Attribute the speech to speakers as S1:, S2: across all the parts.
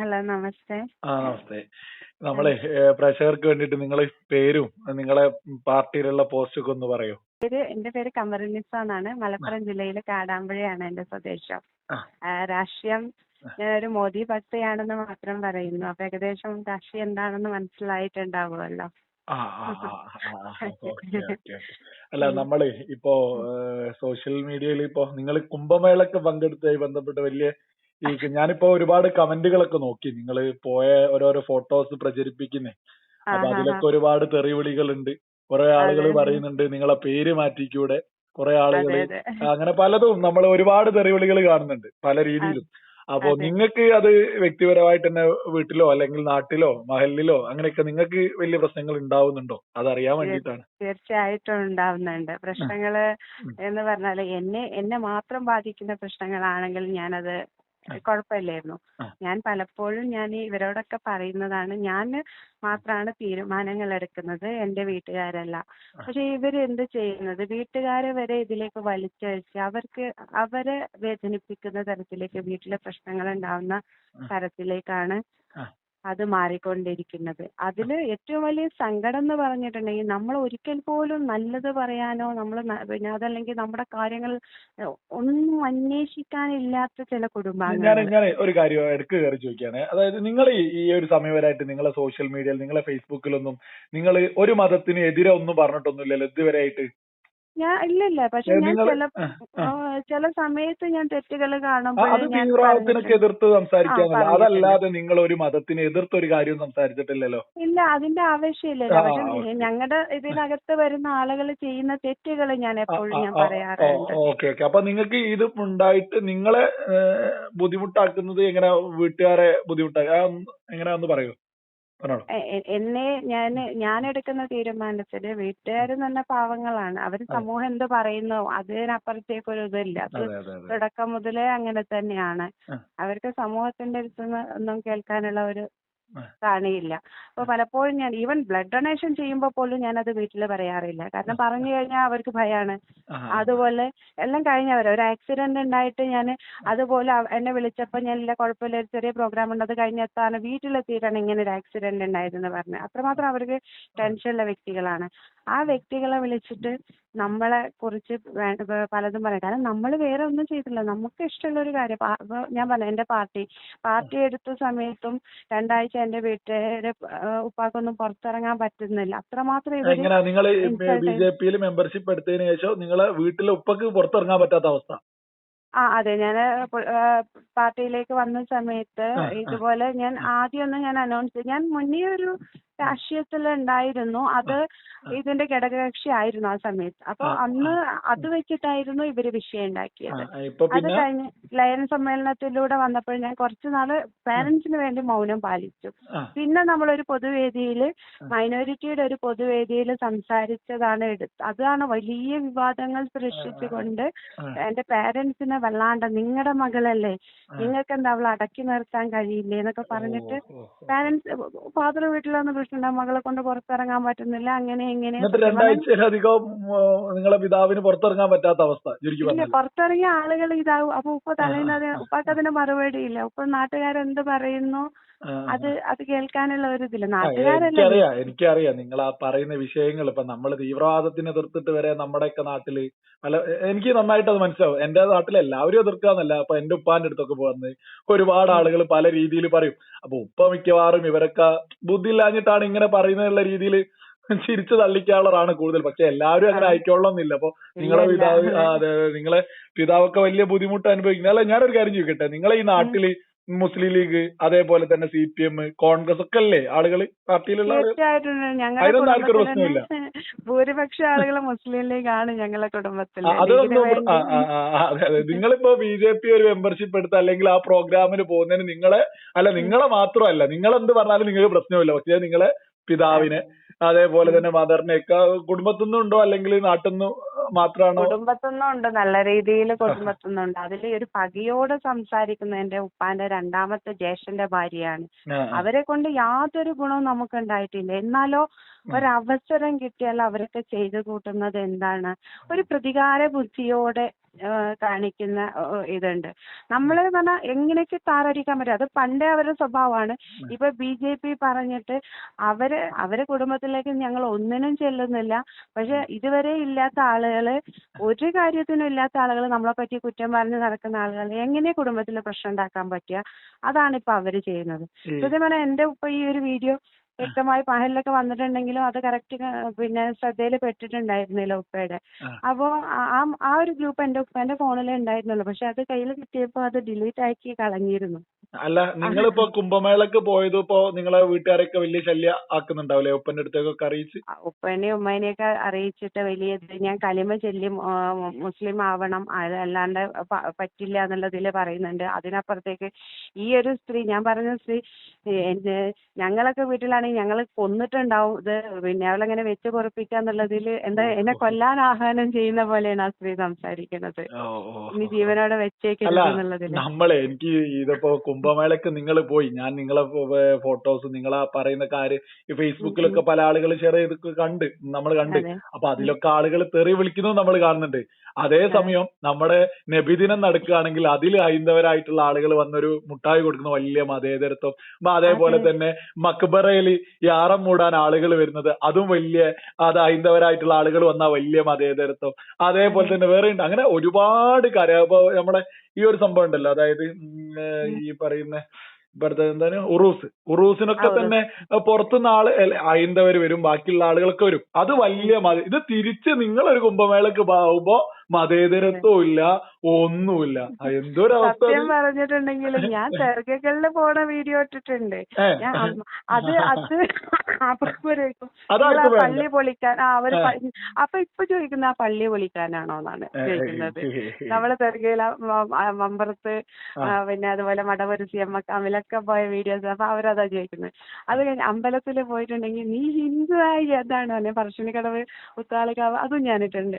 S1: Hello നമസ്തേ.
S2: ആ നമസ്തേ. നമ്മളെ പ്രേക്ഷകർക്ക് വേണ്ടിട്ട് നിങ്ങളെ പേരും നിങ്ങളെ പാർട്ടിയിലുള്ള പോസ്റ്റ് ഒക്കെ ഒന്ന് പറയോ?
S1: പേര് എന്റെ പേര് കമറുന്നിസ എന്നാണ് മലപ്പുറം ജില്ലയിലെ കാടാമ്പുഴയാണ് എന്റെ സ്വദേശം. രാഷ്ട്രീയം ഞാനൊരു മോദി ഭക്തയാണെന്ന് മാത്രം പറയുന്നു. അപ്പൊ ഏകദേശം രാഷ്ട്രീയം എന്താണെന്ന് മനസ്സിലായിട്ടുണ്ടാവുമല്ലോ.
S2: അല്ല നമ്മൾ ഇപ്പോ സോഷ്യൽ മീഡിയയിൽ ഇപ്പോ നിങ്ങൾ കുംഭമേളക്ക് പങ്കെടുത്തതായി ബന്ധപ്പെട്ട് വലിയ ഈ ഞാനിപ്പോ ഒരുപാട് കമന്റുകളൊക്കെ നോക്കി. നിങ്ങൾ പോയ ഓരോരോ ഫോട്ടോസ് പ്രചരിപ്പിക്കുന്നേ. അപ്പൊ. അതിലൊക്കെ ഒരുപാട് തെറിവിളികളുണ്ട്. കുറെ ആളുകൾ പറയുന്നുണ്ട് നിങ്ങളെ പേര് മാറ്റിക്കൂടെ. കുറെ ആളുകൾ അങ്ങനെ പലതും നമ്മൾ ഒരുപാട് തെറിവിളികൾ കാണുന്നുണ്ട് പല രീതിയിലും. അപ്പോ നിങ്ങൾക്ക് അത് വ്യക്തിപരമായിട്ട് തന്നെ വീട്ടിലോ അല്ലെങ്കിൽ നാട്ടിലോ മഹലിലോ അങ്ങനെയൊക്കെ നിങ്ങൾക്ക് വലിയ പ്രശ്നങ്ങൾ ഉണ്ടാവുന്നുണ്ടോ? അതറിയാൻ വേണ്ടിയിട്ടാണ്.
S1: തീർച്ചയായിട്ടും ഉണ്ടാവുന്നുണ്ട്.
S2: പ്രശ്നങ്ങൾ
S1: എന്ന് പറഞ്ഞാൽ എന്നെ എന്നെ മാത്രം ബാധിക്കുന്ന പ്രശ്നങ്ങളാണെങ്കിൽ ഞാനത് കുഴപ്പമില്ലായിരുന്നു. ഞാൻ പലപ്പോഴും ഞാൻ ഇവരോടൊക്കെ പറയുന്നതാണ് ഞാൻ മാത്രമാണ് തീരുമാനങ്ങൾ എടുക്കുന്നത് എന്റെ വീട്ടുകാരല്ല പക്ഷെ ഇവർ എന്ത് ചെയ്യുന്നത്? വീട്ടുകാരെ വരെ ഇതിലേക്ക് വലിച്ചഴിച്ച് അവർക്ക് അവരെ വേദനിപ്പിക്കുന്ന തരത്തിലേക്ക് വീട്ടിലെ പ്രശ്നങ്ങൾ ഉണ്ടാവുന്ന തരത്തിലേക്കാണ്. അത് മാറിക്കൊണ്ടിരിക്കുന്നത്. അതിൽ ഏറ്റവും വലിയ സങ്കടം എന്ന് പറഞ്ഞിട്ടുണ്ടെങ്കിൽ നമ്മൾ ഒരിക്കൽ പോലും നല്ലത് പറയാനോ നമ്മൾ പിന്നെ അതല്ലെങ്കിൽ നമ്മുടെ കാര്യങ്ങൾ ഏഹ്, ഒന്നും അന്വേഷിക്കാനില്ലാത്ത ചില
S2: ഞാൻ
S1: കുടുംബാംഗങ്ങൾ
S2: ഞാൻ ഒരു കാര്യം എടുക്ക് കയറി ചോദിക്കുകയാണ്. അതായത് നിങ്ങൾ ഈ ഒരു സമയം വരെയായിട്ട് നിങ്ങളെ സോഷ്യൽ മീഡിയയിൽ നിങ്ങളെ ഫേസ്ബുക്കിലൊന്നും നിങ്ങൾ ഒരു മതത്തിന് എതിരെ ഒന്നും പറഞ്ഞിട്ടൊന്നുമില്ലല്ലോ ഇതുവരെയായിട്ട്?
S1: ഞാൻ ഇല്ലില്ല. പക്ഷെ ഞാൻ ചില ചില സമയത്ത് ഞാൻ തെറ്റുകൾ കാണുമ്പോൾ
S2: അത് തീവ്രവാദത്തിനൊക്കെ എതിർത്ത് സംസാരിക്കാന്നല്ല. അതല്ലാതെ നിങ്ങൾ ഒരു മതത്തിന് എതിർത്ത് ഒരു കാര്യവും സംസാരിച്ചിട്ടില്ലല്ലോ.
S1: ഇല്ല അതിന്റെ ആവശ്യമില്ലല്ലോ. പക്ഷെ ഞങ്ങളുടെ ഇതിനകത്ത് വരുന്ന ആളുകൾ ചെയ്യുന്ന തെറ്റുകൾ ഞാൻ എപ്പോഴും ഞാൻ പറയാറുണ്ട്.
S2: Okay okay. അപ്പൊ നിങ്ങൾക്ക് ഇത് ഉണ്ടായിട്ട് നിങ്ങളെ ബുദ്ധിമുട്ടാക്കുന്നത് എങ്ങനെ വീട്ടുകാരെ ബുദ്ധിമുട്ടാക്കി എങ്ങനെയാന്ന് പറയൂ.
S1: എന്നെ ഞാൻ ഞാൻ എടുക്കുന്ന തീരുമാനത്തിൽ വീട്ടുകാരെന്ന് പറഞ്ഞ പാവങ്ങളാണ്. അവർ സമൂഹം എന്ത് പറയുന്നു അതിനപ്പുറത്തേക്ക് ഒരു ഇതില്ല അത് തുടക്കം മുതലേ അങ്ങനെ തന്നെയാണ്. അവർക്ക് സമൂഹത്തിന്റെ അടുത്തുനിന്ന് ഒന്നും കേൾക്കാനുള്ള ഒരു. കാണിയില്ല അപ്പൊ പലപ്പോഴും ഞാൻ ഈവൻ ബ്ലഡ് ഡൊണേഷൻ ചെയ്യുമ്പോൾ പോലും ഞാൻ അത് വീട്ടിൽ പറയാറില്ല. കാരണം പറഞ്ഞു കഴിഞ്ഞാൽ അവർക്ക് ഭയമാണ് അതുപോലെ എല്ലാം കഴിഞ്ഞവരെ ഒരു ആക്സിഡന്റ് ഉണ്ടായിട്ട് ഞാൻ അതുപോലെ എന്നെ വിളിച്ചപ്പോൾ ഞാൻ ഇല്ല കുഴപ്പമില്ല ഒരു ചെറിയ പ്രോഗ്രാം ഉണ്ട് അത് കഴിഞ്ഞെത്താണ് വീട്ടിലെത്തിയിട്ടാണ് ഇങ്ങനെ ഒരു ആക്സിഡന്റ് ഉണ്ടായതെന്ന് പറഞ്ഞത്. അത്രമാത്രം അവർക്ക് ടെൻഷനുള്ള വ്യക്തികളാണ്. ആ വ്യക്തികളെ വിളിച്ചിട്ട് നമ്മളെ കുറിച്ച് പലതും പറയാം. കാരണം നമ്മൾ വേറെ ഒന്നും ചെയ്തിട്ടില്ല. നമുക്ക് ഇഷ്ടമുള്ള ഒരു കാര്യം ഞാൻ പറഞ്ഞു എന്റെ പാർട്ടി. പാർട്ടി എടുത്ത സമയത്തും രണ്ടാഴ്ച എന്റെ വീട്ടുകാരെ ഉപ്പാക്കൊന്നും പുറത്തിറങ്ങാൻ പറ്റുന്നില്ല. അത്രമാത്രം
S2: എങ്ങനെയാ നിങ്ങൾ ബി ജെ പിയിൽ മെമ്പർഷിപ്പ് എടുത്തതിന് ശേഷം നിങ്ങളെ വീട്ടിലെ ഉപ്പക്ക് പുറത്തിറങ്ങാൻ പറ്റാത്ത അവസ്ഥ.
S1: ആ അതെ. ഞാൻ പാർട്ടിയിലേക്ക് വന്ന സമയത്ത്. ഇതുപോലെ ഞാൻ ആദ്യമൊന്നും ഞാൻ അനൗൺസ് ഞാൻ മുന്നേ ഒരു രാഷ്ട്രീയത്തിൽ ഉണ്ടായിരുന്നു അത് ഇതിന്റെ ഘടകകക്ഷി ആയിരുന്നു ആ സമയത്ത്. അപ്പൊ അന്ന് അത് വെച്ചിട്ടായിരുന്നു ഇവർ വിഷയം ഉണ്ടാക്കിയത് അത് കഴിഞ്ഞ് ലയൻ സമ്മേളനത്തിലൂടെ വന്നപ്പോൾ ഞാൻ കുറച്ചു നാൾ പേരന്റ്സിന് വേണ്ടി മൗനം പാലിച്ചു. പിന്നെ നമ്മൾ ഒരു പൊതുവേദിയിൽ മൈനോറിറ്റിയുടെ ഒരു പൊതുവേദിയിൽ സംസാരിച്ചതാണ് എടുത്ത് അതാണ് വലിയ വിവാദങ്ങൾ സൃഷ്ടിച്ചുകൊണ്ട് എന്റെ പേരന്റ്സിനെ വല്ലാണ്ട് നിങ്ങളുടെ മകളല്ലേ നിങ്ങൾക്ക് എന്താ അവളെ അടക്കി നിർത്താൻ കഴിയില്ലേ എന്നൊക്കെ പറഞ്ഞിട്ട്. പാരന്റ്സ് ഫാദർ വീട്ടിൽ വന്ന് വിളിച്ചിട്ടുണ്ട് മകളെ കൊണ്ട് പുറത്തിറങ്ങാൻ പറ്റുന്നില്ല. അങ്ങനെ ഇങ്ങനെ
S2: എന്നിട്ട് രണ്ടാഴ്ചയിലധികം നിങ്ങളെ പിതാവിന് പുറത്തിറങ്ങാൻ പറ്റാത്ത അവസ്ഥ
S1: ഇല്ല പുറത്തിറങ്ങിയ ആളുകൾ ഇതാവും. അപ്പൊ ഉപ്പ തലേന്ന് ഉപ്പാക്ക് അതിന് മറുപടി ഇല്ല ഉപ്പ നാട്ടുകാരെന്ത് പറയുന്നു? അത് അത് കേൾക്കാനുള്ള ഒരു ഇതില്ല. നാട്ടുകാരല്ലേ
S2: എനിക്കറിയാം എനിക്കറിയാം. നിങ്ങൾ ആ പറയുന്ന വിഷയങ്ങൾ ഇപ്പൊ നമ്മൾ തീവ്രവാദത്തിന് എതിർത്തിട്ട് വരെ നമ്മുടെയൊക്കെ നാട്ടിൽ അല്ല എനിക്ക് നന്നായിട്ട് അത് മനസ്സിലാവും. എന്റെ നാട്ടിൽ എല്ലാവരും എതിർക്കാന്നല്ല. അപ്പൊ എന്റെ ഉപ്പാന്റെ അടുത്തൊക്കെ പോകുന്നത് ഒരുപാട് ആളുകൾ പല രീതിയിൽ പറയും. അപ്പൊ ഉപ്പ മിക്കവാറും ഇവരൊക്കെ ബുദ്ധി ഇല്ലാഞ്ഞിട്ടാണ് ഇങ്ങനെ പറയുന്നുള്ള രീതിയിൽ ചിരിച്ചു തള്ളിക്കാനുള്ളതാണ് കൂടുതൽ. പക്ഷെ എല്ലാവരും അങ്ങനെ ആയിക്കോളണമെന്നില്ല അപ്പൊ നിങ്ങളെ. പിതാവ് അതെ അതെ, നിങ്ങളെ പിതാവൊക്കെ വലിയ ബുദ്ധിമുട്ട് അനുഭവിക്കുന്നത് അല്ല ഞാനൊരു കാര്യം ചോദിക്കട്ടെ? നിങ്ങളെ ഈ നാട്ടിൽ മുസ്ലിം ലീഗ് അതേപോലെ തന്നെ സി പി എം കോൺഗ്രസ് ഒക്കെ അല്ലേ ആളുകൾ പാർട്ടിയിലുള്ള അതിനൊന്നും ആർക്കും ഒരു
S1: കുടുംബത്തിൽ ഭൂരിപക്ഷം ആളുകൾ മുസ്ലിം ലീഗാണ് ഞങ്ങളുടെ കുടുംബത്തിൽ
S2: ആ, അതൊന്നും
S1: ലീഗിന്
S2: പ്ര- ആ,
S1: വേണ്ടി
S2: ആ, ആ, അതെ അതെ. നിങ്ങളിപ്പോ ബി ജെ പി ഒരു മെമ്പർഷിപ്പ് എടുത്ത് അല്ലെങ്കിൽ ആ പ്രോഗ്രാമിന് പോകുന്നതിന് നിങ്ങളെ അല്ല നിങ്ങളെ മാത്രമല്ല. നിങ്ങൾ എന്ത് പറഞ്ഞാലും നിങ്ങൾക്ക് പ്രശ്നമില്ല പക്ഷേ നിങ്ങളെ പിതാവിനെ അതേപോലെ തന്നെ മദറിനെയൊക്കെ കുടുംബത്തിൽ നിന്നുണ്ടോ അല്ലെങ്കിൽ നാട്ടിൽ നിന്ന് മാത്രമാണോ
S1: കുടുംബത്തുനിന്നും ഉണ്ട് നല്ല രീതിയിൽ കുടുംബത്തുനിന്നുണ്ട് അതിൽ ഒരു പകയോട് സംസാരിക്കുന്ന എന്റെ ഉപ്പാന്റെ രണ്ടാമത്തെ ജ്യേഷ്ഠന്റെ ഭാര്യയാണ്. അവരെ കൊണ്ട് യാതൊരു ഗുണവും നമുക്ക് ഉണ്ടായിട്ടില്ല. എന്നാലോ ഒരവസരം കിട്ടിയാൽ അവരൊക്കെ ചെയ്തു കൂട്ടുന്നത് എന്താണ്? ഒരു പ്രതികാര ബുദ്ധിയോടെ കാണിക്കുന്ന ഇതുണ്ട്. നമ്മൾ പറഞ്ഞാൽ എങ്ങനെയൊക്കെ താറടിക്കാൻ പറ്റും? അത് പണ്ടേ അവരുടെ സ്വഭാവമാണ്. ഇപ്പൊ ബി ജെ പി പറഞ്ഞിട്ട് അവർ അവരെ കുടുംബത്തിലേക്ക് ഞങ്ങൾ ഒന്നിനും ചെല്ലുന്നില്ല. പക്ഷെ ഇതുവരെ ഇല്ലാത്ത ആളുകൾ ഒരു കാര്യത്തിനും ഇല്ലാത്ത ആളുകൾ നമ്മളെ പറ്റി കുറ്റം പറഞ്ഞ് നടക്കുന്ന ആളുകൾ എങ്ങനെ കുടുംബത്തിൽ പ്രശ്നം ഉണ്ടാക്കാൻ പറ്റുക? അതാണ് ഇപ്പൊ അവർ ചെയ്യുന്നത്. സത്യം പറഞ്ഞാൽ എന്റെ ഉപ്പ ഈ ഒരു വീഡിയോ വ്യക്തമായി പഹലിലൊക്കെ വന്നിട്ടുണ്ടെങ്കിലും അത് കറക്റ്റ് പിന്നെ ശ്രദ്ധയിൽ പെട്ടിട്ടുണ്ടായിരുന്നില്ല ഉപ്പയുടെ. അപ്പോ ആ- ആ ആ ഒരു ഗ്രൂപ്പ് എന്റെ ഉപ്പേന്റെ ഫോണിലേ ഉണ്ടായിരുന്നുള്ളൂ. പക്ഷെ അത് കയ്യിൽ കിട്ടിയപ്പോൾ അത് ഡിലീറ്റ് ആക്കി കളഞ്ഞിരുന്നു.
S2: അല്ല നിങ്ങളിപ്പോ കുംഭമേളക്ക് പോയത് ഇപ്പോ നിങ്ങളെ വീട്ടുകാരൊക്കെ വലിയ ശല്യ ആക്കുന്നുണ്ടാവില്ലേ? ഉപ്പന്റെ അടുത്തേക്കൊക്കെ അറിയിച്ച്?
S1: ആ, ഉപ്പേനെയും ഉമ്മേനെയൊക്കെ അറിയിച്ചിട്ട് വലിയ ഇത് ഞാൻ കലിമ ചൊല്ലും മുസ്ലിം ആവണം അതല്ലാണ്ട് പറ്റില്ല എന്നുള്ളതിൽ പറയുന്നുണ്ട്. അതിനപ്പുറത്തേക്ക് ഈ ഒരു സ്ത്രീ ഞാൻ പറഞ്ഞ സ്ത്രീ എന്നെ ഞങ്ങളൊക്കെ വീട്ടിലാണെങ്കിൽ ഞങ്ങൾ കൊന്നിട്ടുണ്ടാവും. ഇത് പിന്നെ അവളെങ്ങനെ വെച്ച് പൊറപ്പിക്കുക എന്നുള്ളതിൽ എന്താ എന്നെ കൊല്ലാൻ ആഹ്വാനം ചെയ്യുന്ന പോലെയാണ് ആ സ്ത്രീ സംസാരിക്കുന്നത്. ഇനി ജീവനോടെ
S2: വെച്ചേക്കില്ല
S1: എന്നുള്ളതിൽ
S2: നമ്മളെ എനിക്ക് ഇതിപ്പോ കുംഭമേളക്ക് നിങ്ങൾ പോയി. ഞാൻ നിങ്ങളെ ഫോട്ടോസ് നിങ്ങളെ പറയുന്ന കാര്യം ഈ ഫേസ്ബുക്കിലൊക്കെ പല ആളുകൾ ഷെയർ ചെയ്ത് കണ്ട് നമ്മൾ കണ്ട്. അപ്പൊ അതിലൊക്കെ ആളുകൾ തെറി വിളിക്കുന്നത് നമ്മൾ കാണുന്നുണ്ട്. അതേസമയം നമ്മുടെ നബിദിനം നടക്കുകയാണെങ്കിൽ അതിൽ ഹൈന്ദവരായിട്ടുള്ള ആളുകൾ വന്നൊരു മുട്ടായി കൊടുക്കുന്ന വലിയ മതേതരത്വം. അതേപോലെ തന്നെ മക്ബറയിൽ യാറം മൂടാൻ ആളുകൾ വരുന്നത് അതും വലിയ അത് ഹൈന്ദവരായിട്ടുള്ള ആളുകൾ വന്ന വലിയ മതേതരത്വം. അതേപോലെ തന്നെ വേറെ ഉണ്ട്. അങ്ങനെ ഒരുപാട് കാര്യം. അപ്പൊ നമ്മുടെ ഈ ഒരു സംഭവം ഉണ്ടല്ലോ. അതായത് ഈ പറയുന്ന ഇവിടുത്തെ എന്താണ്? ഉറൂസ്. ഉറൂസിനൊക്കെ തന്നെ പുറത്തുനിന്ന് ആൾ ഹൈന്ദവർ വരും ബാക്കിയുള്ള ആളുകളൊക്കെ വരും. അത് വലിയ മതി ഇത് തിരിച്ച് നിങ്ങളൊരു കുംഭമേളക്ക് പോകുമ്പോ മതേതരത്വം ഇല്ല ഒന്നുമില്ല എന്തൊരവസ്ഥ
S1: സത്യം പറഞ്ഞിട്ടുണ്ടെങ്കിൽ ഞാൻ ചെറുകകളിൽ പോണ വീഡിയോ ഇട്ടിട്ടുണ്ട്. ഞാൻ അത് അത്
S2: വേണ്ട.
S1: പള്ളി പൊളിക്കാൻ ആ അവർ അപ്പൊ ഇപ്പൊ ചോദിക്കുന്ന ആ പള്ളി പൊളിക്കാനാണോ? എന്നാണ് ചോദിക്കുന്നത്. നമ്മൾ തെറുകയിൽ മമ്പറത്ത് പിന്നെ അതുപോലെ മടവരുത്തി അമ്മ അമിലൊക്കെ പോയ വീഡിയോസ് അപ്പൊ അവരതാ ചോദിക്കുന്നത്. അത് കഴിഞ്ഞ് അമ്പലത്തിൽ പോയിട്ടുണ്ടെങ്കിൽ നീ ഹിന്ദു ആയി അതാണോ അല്ലെ പറശ്ശിനിക്കടവ് ഉത്താളിക്കാവ് അതും ഞാനിട്ടുണ്ട്.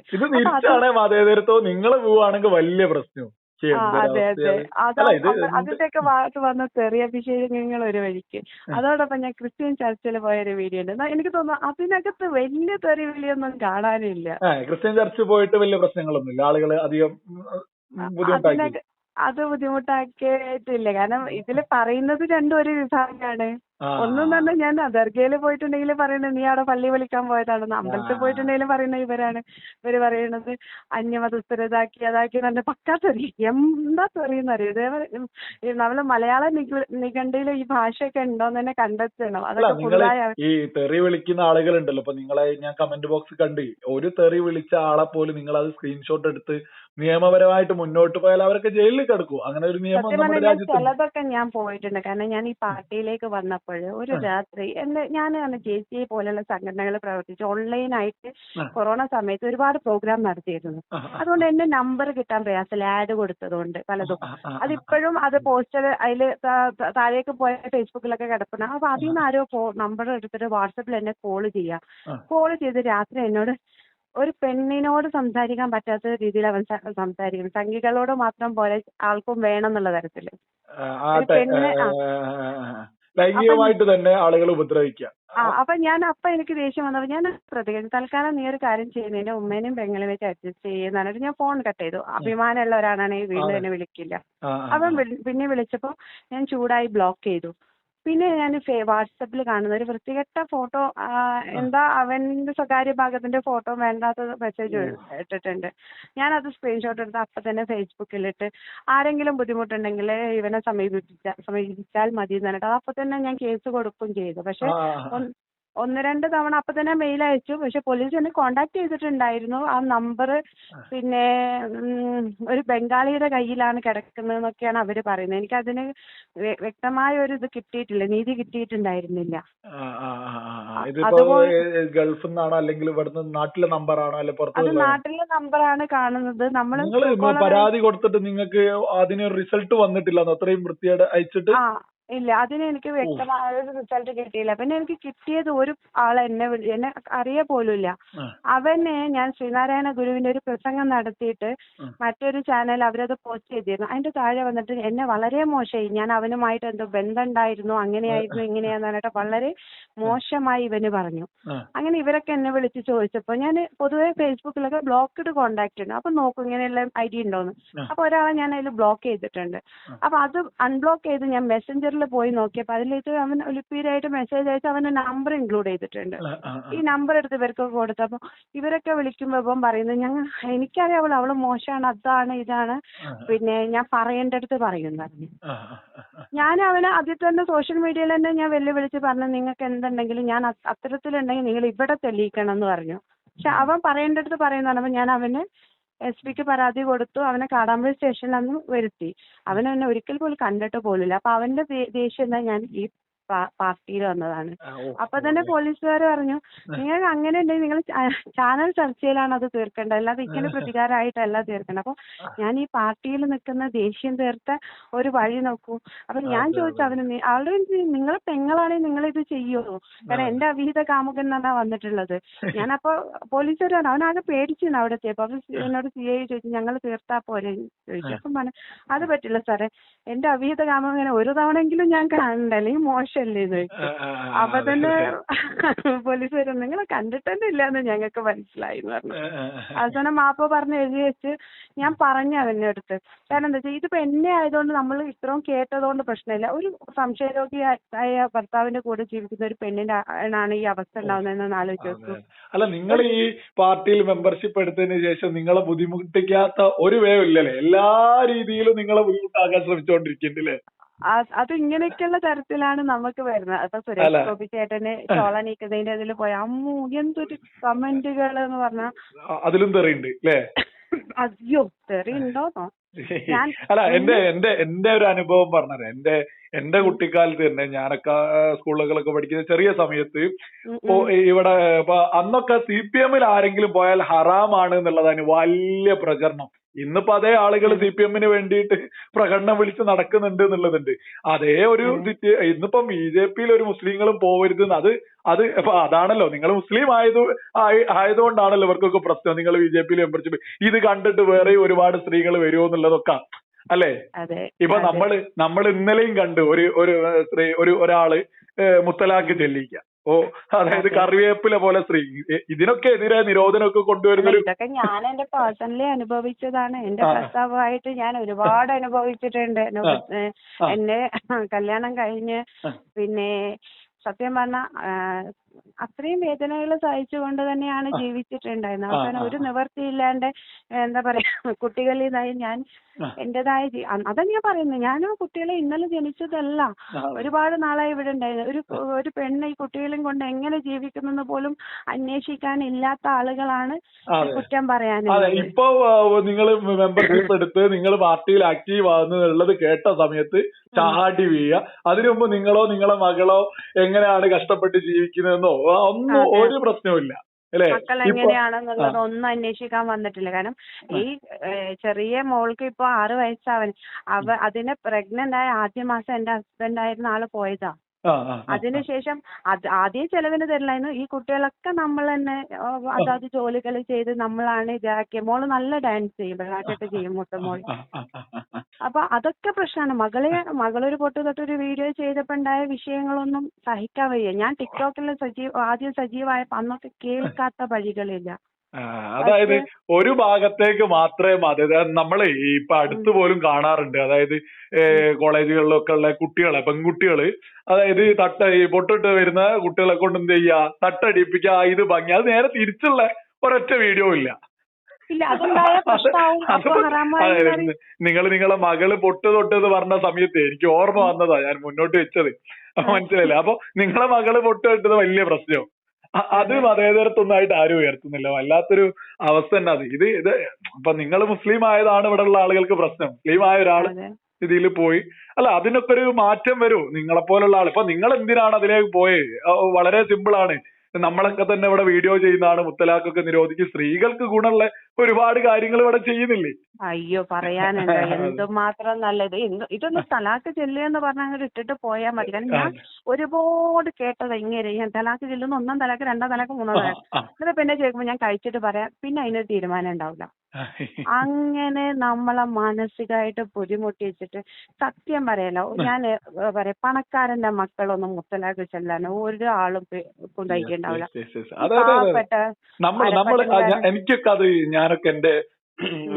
S2: മതേതരത്വം നിങ്ങൾ പോവാണെങ്കിൽ വലിയ പ്രശ്നം
S1: ആ
S2: എന്തൊരു
S1: അതെ അതെ.
S2: അവസ്ഥയാണ്.
S1: അത്
S2: അല്ല, ഇത്
S1: അപ്പ-
S2: എന്ത്-
S1: അതിന്റെയൊക്കെ ഭാഗത്ത് വന്ന ചെറിയ അഭിഷേകങ്ങൾ ഒരു വഴിക്ക്. അതോടൊപ്പം ഞാൻ ക്രിസ്ത്യൻ ചർച്ചിൽ പോയ ഒരു വീഡിയോ ഉണ്ട്. എനിക്ക് തോന്നുന്നു അതിനകത്ത് വലിയ തെറി വിളിയൊന്നും കാണാനില്ല
S2: ക്രിസ്ത്യൻ ചർച്ചിൽ പോയിട്ട് വലിയ പ്രശ്നങ്ങളൊന്നുമില്ല. ആളുകൾ അധികം
S1: അത് ബുദ്ധിമുട്ടാക്കിയിട്ടില്ല. കാരണം ഇതിൽ പറയുന്നത് രണ്ടും ഒരു വിഭാഗമാണ്. ഒന്നും തന്നെ ഞാൻ ദർഗയിൽ പോയിട്ടുണ്ടെങ്കിൽ പറയുന്നത് നീ അവിടെ പള്ളി വിളിക്കാൻ പോയതാണെന്ന്. അമ്പലത്തിൽ പോയിട്ടുണ്ടെങ്കിലും പറയുന്നത് ഇവരാണ് ഇവർ പറയുന്നത് അന്യമതസ്ഥരതാക്കി അതാക്കി പറഞ്ഞ പക്കാ തെറി എന്താ തെറിയെന്ന് അറിയാം? ഇതേപോലെ നമ്മൾ മലയാള നിഘ- നിഘണ്ടുവിൽ ഈ ഭാഷയൊക്കെ ഉണ്ടോന്ന് തന്നെ കണ്ടെത്തണം. അതൊക്കെ ഫുള്ളായി
S2: ഈ തെറി വിളിക്കുന്ന ആളുകളുണ്ടല്ലോ ഇപ്പൊ നിങ്ങളെ ഞാൻ കമന്റ് ബോക്സ് കണ്ട് ഒരു തെറി വിളിച്ച ആളെ പോലും നിങ്ങൾ അത് സ്ക്രീൻഷോട്ട് എടുത്ത് നിയമപരമായിട്ട് മുന്നോട്ട് പോയാൽ അവരൊക്കെ ജയിലിൽ കിടക്കും. അങ്ങനെ ഒരു നിയമം
S1: ചിലതൊക്കെ ഞാൻ പോയിട്ടുണ്ട്. കാരണം ഞാൻ ഈ പാർട്ടിയിലേക്ക് വന്നപ്പോൾ ഒരു രാത്രി. എന്റെ ഞാൻ ജെ സി ഐ പോലുള്ള സംഘടനകൾ പ്രവർത്തിച്ച് ഓൺലൈനായിട്ട്. കൊറോണ സമയത്ത് ഒരുപാട് പ്രോഗ്രാം നടത്തിയിരുന്നു. അതുകൊണ്ട് എന്റെ നമ്പർ കിട്ടാൻ പ്രയാസമില്ല ആഡ് കൊടുത്തതുകൊണ്ട് പലതും. അതിപ്പോഴും അത് പോസ്റ്റർ അതിൽ താഴേക്ക് പോയ ഫേസ്ബുക്കിലൊക്കെ കിടപ്പുണ്ട്. അപ്പൊ അതിൽ നിന്ന് ആരോ നമ്പർ എടുത്തിട്ട് വാട്സപ്പിൽ എന്നെ കോൾ ചെയ്യാം.
S2: കോൾ
S1: കോൾ ചെയ്ത് രാത്രി എന്നോട് ഒരു പെണ്ണിനോട് സംസാരിക്കാൻ പറ്റാത്ത രീതിയിൽ അവൻ സ- സംസാരിക്കും സംഘികളോട് മാത്രം പോലെ ആൾക്കും വേണം എന്നുള്ള
S2: തരത്തിൽ.
S1: ഒരു പെണ്ണ്,
S2: ആ. ലൈംഗികമായിട്ട് തന്നെ ആളുകൾ ഉപദ്രവിക്കുക.
S1: ആ അപ്പൊ ഞാൻ അപ്പൊ എനിക്ക് ദേഷ്യം വന്നപ്പോ ഞാൻ പ്രതികരിച്ചു തൽക്കാലം നീ ഒരു കാര്യം ചെയ്യുന്നു എന്റെ ഉമ്മേനെയും പെങ്ങളെയും വെച്ച് അഡ്ജസ്റ്റ് ചെയ്യുന്ന പറഞ്ഞിട്ട് ഞാൻ ഫോൺ കട്ട് ചെയ്തു. അഭിമാനമുള്ള ഒരാളാണെങ്കിൽ വീണ്ടും എന്നെ വിളിക്കില്ല. അവൻ പിന്നെ വിളിച്ചപ്പോ ഞാൻ ചൂടായി ബ്ലോക്ക് ചെയ്തു. പിന്നെ ഞാൻ വാട്സപ്പിൽ കാണുന്ന ഒരു വൃത്തികെട്ട ഫോട്ടോ എന്താ അവന്റെ സ്വകാര്യ ഭാഗത്തിന്റെ ഫോട്ടോ വേണ്ടാത്ത മെസ്സേജ് ഇട്ടിട്ടുണ്ട്. ഞാൻ അത് സ്ക്രീൻഷോട്ട് എടുത്ത് അപ്പൊ തന്നെ ഫേസ്ബുക്കിൽ ഇട്ട് ആരെങ്കിലും ബുദ്ധിമുട്ടുണ്ടെങ്കിൽ ഇവനെ സമീപിച്ച സമീപിച്ചാൽ മതി എന്ന് പറഞ്ഞിട്ട് അത് അപ്പൊ തന്നെ ഞാൻ കേസ് കൊടുക്കുകയും ചെയ്തു. പക്ഷെ. ഒന്ന് രണ്ട് തവണ അപ്പൊ തന്നെ മെയിൽ അയച്ചു. പക്ഷെ പോലീസ് എന്നെ കോണ്ടാക്ട് ചെയ്തിട്ടുണ്ടായിരുന്നു. ആ നമ്പർ പിന്നെ ഒരു ബംഗാളിയുടെ കയ്യിലാണ് കിടക്കുന്നതെന്നൊക്കെയാണ് അവർ പറയുന്നത്. എനിക്ക് അതിന് വ്യ- വ്യക്തമായ ഒരു ഇത് കിട്ടിയിട്ടില്ല. നീതി കിട്ടിയിട്ടുണ്ടായിരുന്നില്ല.
S2: ഗൾഫിൽ നിന്നാണോ അല്ലെങ്കിൽ ഇവിടുന്ന് നാട്ടിലെ നമ്പറാണോ അല്ലെ
S1: അത് നാട്ടിലെ നമ്പറാണ് കാണുന്നത്. നമ്മൾ
S2: പരാതി കൊടുത്തിട്ട് നിങ്ങൾക്ക് അതിന് റിസൾട്ട് വന്നിട്ടില്ല അത്രയും വൃത്തിയായിട്ട് അയച്ചിട്ട്?
S1: ഇല്ല. അതിന് എനിക്ക് വ്യക്തമായ ഒരു റിസൾട്ട് കിട്ടിയില്ല. പിന്നെ എനിക്ക് കിട്ടിയത് ഒരു ആൾ എന്നെ വിളി- എന്നെ അറിയ പോലുമില്ല. അവനെ ഞാൻ ശ്രീനാരായണ ഗുരുവിന്റെ ഒരു പ്രസംഗം നടത്തിയിട്ട് മറ്റൊരു ചാനൽ അവരത് പോസ്റ്റ് ചെയ്തിരുന്നു. അതിന്റെ താഴെ വന്നിട്ട് എന്നെ വളരെ മോശമായി. ഞാൻ അവനുമായിട്ട് എന്തോ ബന്ധമുണ്ടായിരുന്നു അങ്ങനെയായിരുന്നു ഇങ്ങനെയാന്ന് പറഞ്ഞിട്ട് വളരെ മോശമായി ഇവന് പറഞ്ഞു. അങ്ങനെ ഇവരൊക്കെ എന്നെ വിളിച്ച് ചോദിച്ചപ്പോൾ ഞാൻ പൊതുവെ ഫേസ്ബുക്കിലൊക്കെ ബ്ലോക്ക്ഡ് കോണ്ടാക്ട് ഉണ്ട്. അപ്പൊ നോക്കും ഇങ്ങനെയുള്ള ഐ ഡി ഉണ്ടോന്ന്. അപ്പൊ ഒരാളെ ഞാൻ അതിൽ ബ്ലോക്ക് ചെയ്തിട്ടുണ്ട്. അപ്പൊ അത് അൺബ്ലോക്ക് ചെയ്ത് ഞാൻ മെസ്സഞ്ചറിൽ പോയി നോക്കിയപ്പോൾ അതിലേക്ക് അവൻ ഒലിപ്പീരായിട്ട് മെസ്സേജ് അയച്ച് അവന്റെ നമ്പർ ഇൻക്ലൂഡ് ചെയ്തിട്ടുണ്ട്. ഈ നമ്പർ എടുത്ത് ഇവർക്ക് കൊടുത്തപ്പോൾ ഇവരൊക്കെ വിളിക്കുമ്പോൾ ഇപ്പം പറയുന്നത് ഞങ്ങൾ എനിക്കറിയാം അവൾ അവൾ മോശമാണ് അതാണ് ഇതാണ്. പിന്നെ ഞാൻ പറയേണ്ട അടുത്ത് പറയും പറഞ്ഞു. ഞാൻ അവനെ ആദ്യം തന്നെ സോഷ്യൽ മീഡിയയിൽ തന്നെ ഞാൻ വെല്ലുവിളിച്ച് പറഞ്ഞു നിങ്ങൾക്ക് എന്തുണ്ടെങ്കിലും ഞാൻ അത്തരത്തിലുണ്ടെങ്കിൽ നിങ്ങൾ ഇവിടെ തെളിയിക്കണം എന്ന് പറഞ്ഞു. പക്ഷെ അവൻ പറയേണ്ട അടുത്ത് പറയുന്ന പറഞ്ഞപ്പോ ഞാൻ അവന് എസ് പിക്ക് പരാതി കൊടുത്തു അവനെ കാടാമ്പുഴ സ്റ്റേഷനിൽ അന്ന് വരുത്തി. അവൻ എന്നെ ഒരിക്കൽ പോലും കണ്ടിട്ട് പോലില്ല. അപ്പൊ അവന്റെ ദേഷ്യം എന്താ? ഞാൻ ഈ പാർട്ടിയിൽ വന്നതാണ് അപ്പൊ തന്നെ പോലീസുകാർ പറഞ്ഞു നിങ്ങൾ അങ്ങനെ ഉണ്ടെങ്കിൽ നിങ്ങൾ ചാനൽ ചർച്ചയിലാണ് അത് തീർക്കേണ്ടത്. അല്ലാതെ ഇങ്ങനെ പ്രതികാരമായിട്ടല്ല തീർക്കേണ്ടത്. അപ്പൊ ഞാൻ ഈ പാർട്ടിയിൽ നിൽക്കുന്ന ദേഷ്യം തീർത്ത ഒരു വഴി നോക്കൂ. അപ്പൊ ഞാൻ ചോദിച്ചു അവന് നീ- ചോദിച്ചു നിങ്ങൾ പെങ്ങളാണെങ്കിൽ നിങ്ങൾ ഇത് ചെയ്യുമോ കാരണം എന്റെ അവിഹിത കാമുകൻ എന്നാണ് വന്നിട്ടുള്ളത്. ഞാനപ്പോ പോലീസുകാർ പറഞ്ഞു ആകെ പേടിച്ചിരുന്നു അവിടെ എത്തിയപ്പോ അപ്പൊ എന്നോട് സി ഐ ചോദിച്ചു ഞങ്ങൾ തീർത്താ പോരെ? ചോദിച്ചു. അപ്പം പറഞ്ഞു അത് പറ്റില്ല സാറേ. എന്റെ അവിഹിത കാമുകനെ ഒരു തവണയെങ്കിലും ഞാൻ കാണണ്ട? അല്ലെങ്കിൽ മോശമല്ലേ
S2: ആ, ആ,
S1: അപ്പൊ തന്നെ. പോലീസ് വരും നിങ്ങളെ കണ്ടിട്ടന്നെ ഇല്ലാന്ന് ഞങ്ങൾക്ക് മനസ്സിലായി എന്ന് പറഞ്ഞു. അവസാനം മാപ്പ് പറഞ്ഞ് എഴുതി വെച്ച് ഞാൻ പറഞ്ഞു അവന്റെ അടുത്ത്. കാരണം എന്താ വെച്ചാൽ ഇതിപ്പോ എന്നെ ആയതുകൊണ്ട് നമ്മൾ ഇത്രയും കേട്ടതുകൊണ്ട് പ്രശ്നമില്ല. ഒരു സംശയരോഗിയായ ഭർത്താവിന്റെ കൂടെ ജീവിക്കുന്ന ഒരു പെണ്ണിന്റെ ആണ് ഈ അവസ്ഥ ഉണ്ടാവുന്നതെന്ന് ആലോചിച്ച്
S2: അല്ല നിങ്ങൾ ഈ പാർട്ടിയിൽ മെമ്പർഷിപ്പ് എടുത്തതിന് ശേഷം നിങ്ങളെ ബുദ്ധിമുട്ടിക്കാത്ത ഒരു വേ ഇല്ലല്ലേ? എല്ലാ രീതിയിലും നിങ്ങളെ ബുദ്ധിമുട്ടാക്കാൻ ശ്രമിച്ചുകൊണ്ടിരിക്കുന്നുണ്ടല്ലേ
S1: ആ- അത് ഇങ്ങനെയൊക്കെയുള്ള തരത്തിലാണ് നമുക്ക് വരുന്നത്. അപ്പൊ. സുരേഷ് ഗോപി ചേട്ടന് ചോള നീക്കുന്നതിന്റെ അതിൽ പോയ. അമ്മു എന്തൊരു കമന്റുകൾ എന്ന്
S2: പറഞ്ഞാ. അതിലും തെറിയുണ്ട്
S1: അയ്യോ തെറി ഉണ്ടോന്നോ
S2: അല്ല എന്റെ എന്റെ എന്റെ ഒരു അനുഭവം പറഞ്ഞത് എന്റെ എന്റെ കുട്ടിക്കാലത്ത് തന്നെ ഞാനൊക്കെ സ്കൂളുകളൊക്കെ പഠിക്കുന്ന ചെറിയ സമയത്ത് ഇപ്പോ ഇവിടെ അന്നൊക്കെ സി പി എമ്മിൽ ആരെങ്കിലും പോയാൽ ഹറാമാണ് എന്നുള്ളതാണ് വലിയ പ്രചരണം. ഇന്നിപ്പോ അതേ ആളുകൾ സി പി എമ്മിന് വേണ്ടിയിട്ട് പ്രകടനം വിളിച്ച് നടക്കുന്നുണ്ട് എന്നുള്ളതുണ്ട്. അതേ ഒരു ഇന്നിപ്പം ബി ജെ പിയിൽ ഒരു മുസ്ലിങ്ങളും പോവരുത് അത് അത് അതാണല്ലോ. നിങ്ങൾ മുസ്ലിം ആയത് ആയി- ആയതുകൊണ്ടാണല്ലോ ഇവർക്കൊക്കെ പ്രശ്നം. നിങ്ങൾ ബി ജെ പിയിൽ മെമ്പർഷിപ്പ്. ഇത് കണ്ടിട്ട് വേറെ ഒരുപാട് സ്ത്രീകൾ വരുമോ എന്നുള്ളതൊക്കെ അല്ലേ? ഇപ്പൊ. നമ്മൾ നമ്മൾ ഇന്നലെയും കണ്ടു. ഒരു ഒരു സ്ത്രീ ഒരു ഒരാൾ മുത്തലാഖ് ചെല്ലിക്ക ഓ അതായത്
S1: അതെ.
S2: കറിവേപ്പില പോലെ സ്ത്രീ ഇതിനൊക്കെ എതിരെ നിരോധനമൊക്കെ കൊണ്ടുവരുന്ന ഒരു
S1: ഇതൊക്കെ ഞാൻ എന്റെ പേഴ്സണലി അനുഭവിച്ചതാണ് എന്റെ. ഭർത്താവായിട്ട് ഞാൻ ഒരുപാട് അനുഭവിച്ചിട്ടുണ്ട്. എന്നെ കല്യാണം കഴിഞ്ഞ് പിന്നെ സത്യം പറഞ്ഞ അത്രയും വേദനകൾ സഹിച്ചുകൊണ്ട് തന്നെയാണ്. ജീവിച്ചിട്ടുണ്ടായിരുന്നത് അവസാനം ഒരു. നിവർത്തിയില്ലാണ്ട് എന്താ പറയാ കുട്ടികളിൽ നിന്നായി ഞാൻ. എന്റേതായ ജീ- അതാ ഞാൻ പറയുന്നത് ഞാൻ ആ കുട്ടികളെ ഇന്നലെ ജനിച്ചതല്ല ഒരുപാട് നാളായി ഇവിടെ ഉണ്ടായിരുന്നു ഒരു ഒരു പെണ്ണ് ഈ കുട്ടികളെയും കൊണ്ട് എങ്ങനെ ജീവിക്കുന്നെന്ന് പോലും അന്വേഷിക്കാൻ ഇല്ലാത്ത ആളുകളാണ്. കുറ്റം
S2: അതെ
S1: പറയാനുള്ളത്
S2: ഇപ്പൊ നിങ്ങൾ മെമ്പർഷിപ്പ് എടുത്ത് നിങ്ങൾ പാർട്ടിയിൽ ആക്റ്റീവ് ആകുന്നുള്ളത് കേട്ട സമയത്ത് ചാടി വീഴുക അതിനു മുമ്പ് നിങ്ങളോ നിങ്ങളെ മകളോ എങ്ങനെയാണ് കഷ്ടപ്പെട്ട് ജീവിക്കുന്നതെന്നോ ആ, ഒന്നും. ഒരു പ്രശ്നവുമില്ല അല്ലേ?
S1: മക്കൾ എങ്ങനെയാണെന്നുള്ളത് ഒന്നും അന്വേഷിക്കാൻ വന്നിട്ടില്ല. കാരണം ഈ ചെറിയ മോൾക്ക് ഇപ്പൊ ആറ് വയസ്സാവൻ. അവ അതിനെ പ്രഗ്നന്റ് ആയ ആദ്യ മാസം എന്റെ ഹസ്ബൻഡ് ആയിരുന്ന ആൾ പോയതാ. അതിനുശേഷം അത് ആദ്യം ചെലവിന് തരില്ലായിരുന്നു ഈ കുട്ടികളൊക്കെ നമ്മൾ തന്നെ അതാത് ജോലികൾ ചെയ്ത് നമ്മളാണ് ഇതാക്കിയ. മോൾ നല്ല ഡാൻസ് ചെയ്യും ഭരതനാട്യമൊക്കെ ചെയ്യും മൂത്ത
S2: ആ.
S1: അപ്പൊ അതൊക്കെ പ്രശ്നമാണ് മകളെ മകളൊരു പൊട്ട് തൊട്ടൊരു വീഡിയോ ചെയ്തപ്പോ ഉണ്ടായ വിഷയങ്ങളൊന്നും സഹിക്കാൻ വയ്യ. ഞാൻ ടിക്ടോക്കിൽ സജീവ ആദ്യം സജീവായപ്പോ അന്നൊക്കെ കേൾക്കാത്ത വഴികളില്ല.
S2: അതായത് ഒരു ഭാഗത്തേക്ക് മാത്രമേ മതി നമ്മൾ ഇപ്പൊ അടുത്ത് പോലും കാണാറുണ്ട്. അതായത് ഏഹ്, കോളേജുകളിലൊക്കെ ഉള്ള കുട്ടികളെ പെൺകുട്ടികൾ അതായത് തട്ട ഈ പൊട്ടിട്ട് വരുന്ന കുട്ടികളെ കൊണ്ട് എന്ത് ചെയ്യാ? തട്ടടിപ്പിക്കുക ആ, ഇത് ഭംഗി. അത് നേരെ തിരിച്ചുള്ള ഒരൊറ്റ വീഡിയോ ഇല്ല. നിങ്ങൾ നിങ്ങളെ മകൾ പൊട്ട് തൊട്ടത് പറഞ്ഞ സമയത്ത് എനിക്ക് ഓർമ്മ വന്നതാ ഞാൻ മുന്നോട്ട് വെച്ചത്. മനസ്സിലായില്ലേ? അപ്പൊ നിങ്ങളെ മകൾ പൊട്ട് തൊട്ടത് വലിയ പ്രശ്നം അത് മതേതരത്വമായിട്ട് ആരും ഉയർത്തുന്നില്ല. വല്ലാത്തൊരു അവസ്ഥ തന്നെ അത്. ഇത് ഇത് ഇപ്പൊ നിങ്ങൾ മുസ്ലിം ആയതാണ് ഇവിടെ ഉള്ള ആളുകൾക്ക് പ്രശ്നം. മുസ്ലിം ആയ ഒരാൾ. ഇതിൽ പോയി. അല്ല അതിനൊക്കെ ഒരു മാറ്റം വരൂ. നിങ്ങളെ പോലുള്ള ആൾ ഇപ്പൊ നിങ്ങൾ എന്തിനാണ് അതിലേക്ക് പോയത് വളരെ സിമ്പിൾ ആണ് നമ്മളൊക്കെ തന്നെ ഇവിടെ വീഡിയോ ചെയ്യുന്നതാണ് മുത്തലാഖൊക്കെ നിരോധിച്ച് സ്ത്രീകൾക്ക് ഗുണമുള്ള ഒരുപാട് കാര്യങ്ങൾ ഇവിടെ ചെയ്യുന്നില്ലേ?
S1: അയ്യോ പറയാനുണ്ടോ എന്തുമാത്രം നല്ലത്? എന്ത് ഇതൊന്ന് തലാക്ക് ചെല്ലുകയെന്ന് പറഞ്ഞാൽ ഇട്ടിട്ട് പോയാൽ മതി. കാരണം ഞാൻ ഒരുപാട് കേട്ടത് ഇങ്ങനെ. ഞാൻ തലാക്ക് ചെല്ലുന്ന ഒന്നാം തലാക്ക് രണ്ടാം തലാക്ക് മൂന്നാം തലാക്ക്. എന്നിട്ട് പിന്നെ ചോദിക്കുമ്പോൾ ഞാൻ കഴിച്ചിട്ട് പറയാം പിന്നെ അതിനൊരു തീരുമാനം ഉണ്ടാവില്ല അങ്ങനെ നമ്മളെ മാനസികമായിട്ട് ബുദ്ധിമുട്ടിച്ചിട്ട് സത്യം പറയലോ ഞാൻ പറയാം പണക്കാരന്റെ മക്കളൊന്നും മുത്തലാഖ് ചെല്ലാനോ ഒരാളും ധൈര്യണ്ടാവില്ല
S2: എനിക്കൊക്കെ അത് ഞാൻ ഞാനൊക്കെ എന്റെ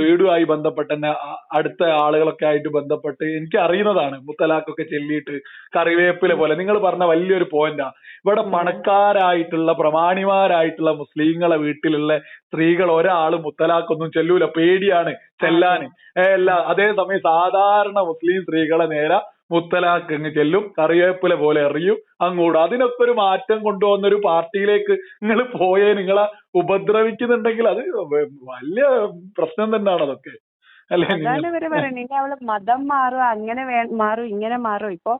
S2: വീടുമായി ബന്ധപ്പെട്ട് തന്നെ അടുത്ത ആളുകളൊക്കെ ആയിട്ട് ബന്ധപ്പെട്ട് എനിക്ക് അറിയുന്നതാണ് മുത്തലാഖൊക്കെ ചെല്ലിയിട്ട് കറിവേപ്പില പോലെ. നിങ്ങൾ പറഞ്ഞ വലിയൊരു പോയിന്റാ ഇവിടെ പണക്കാരായിട്ടുള്ള പ്രമാണിമാരായിട്ടുള്ള മുസ്ലിങ്ങളെ വീട്ടിലുള്ള സ്ത്രീകൾ ഒരാൾ മുത്തലാഖൊന്നും ചെല്ലൂല. പേടിയാണ് ചെല്ലാന്. അല്ല അതേസമയം സാധാരണ മുസ്ലിം സ്ത്രീകളെ നേരെ മുത്തലാഖ് അങ്ങ് ചെല്ലും കറിവേപ്പില പോലെ എറിയും. അങ്ങോട്ട് അതിനൊക്കെ ഒരു മാറ്റം കൊണ്ടുവന്ന ഒരു പാർട്ടിയിലേക്ക് നിങ്ങൾ പോയേ നിങ്ങളെ ഉപദ്രവിക്കുന്നുണ്ടെങ്കിൽ അത് വലിയ പ്രശ്നം തന്നെയാണ് അതൊക്കെ. അല്ലെ
S1: അതാണ് ഇവർ പറയുന്നത്. ഇനി അവൾ മതം മാറും അങ്ങനെ മാറും ഇങ്ങനെ മാറും. ഇപ്പൊ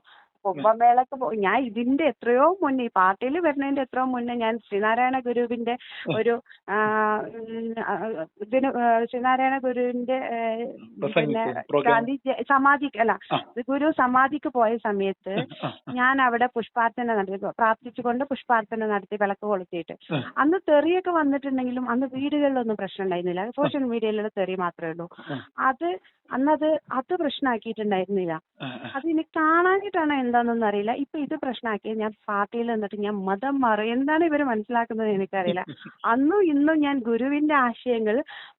S1: കുംഭമേളക്ക് പോ ഞാൻ ഇതിന്റെ എത്രയോ മുന്നേ ഈ പാർട്ടിയിൽ വരുന്നതിന്റെ എത്രയോ മുന്നേ ഞാൻ ശ്രീനാരായണ ഗുരുവിന്റെ ഒരു ഇതിന് ശ്രീനാരായണ ഗുരുവിന്റെ പിന്നെ ഗാന്ധി സമാധി സമാധിക്ക് അല്ല ഗുരു സമാധിക്ക് പോയ സമയത്ത് ഞാൻ അവിടെ പുഷ്പാർച്ചന നടത്തി പ്രാർത്ഥിച്ചുകൊണ്ട് പുഷ്പാർച്ചന നടത്തി വിളക്ക് കൊളുത്തിയിട്ട്. അന്ന് തെറിയൊക്കെ വന്നിട്ടുണ്ടെങ്കിലും അന്ന് വീടുകളിലൊന്നും പ്രശ്നം ഉണ്ടായിരുന്നില്ല. സോഷ്യൽ മീഡിയയിലുള്ള തെറി മാത്രമേ ഉള്ളൂ. അത് അന്നത് അത് പ്രശ്നമാക്കിയിട്ടുണ്ടായിരുന്നില്ല അത് ഇനി കാണാനായിട്ടാണ് എന്താണെന്നൊന്നും അറിയില്ല. ഇപ്പൊ ഇത് പ്രശ്നമാക്കിയത് ഞാൻ പാർട്ടിയിൽ നിന്നിട്ട് ഞാൻ മതം മാറി. എന്താണ് ഇവർ മനസ്സിലാക്കുന്നത് എനിക്കറിയില്ല. അന്നും ഇന്നും ഞാൻ ഗുരുവിന്റെ ആശയങ്ങൾ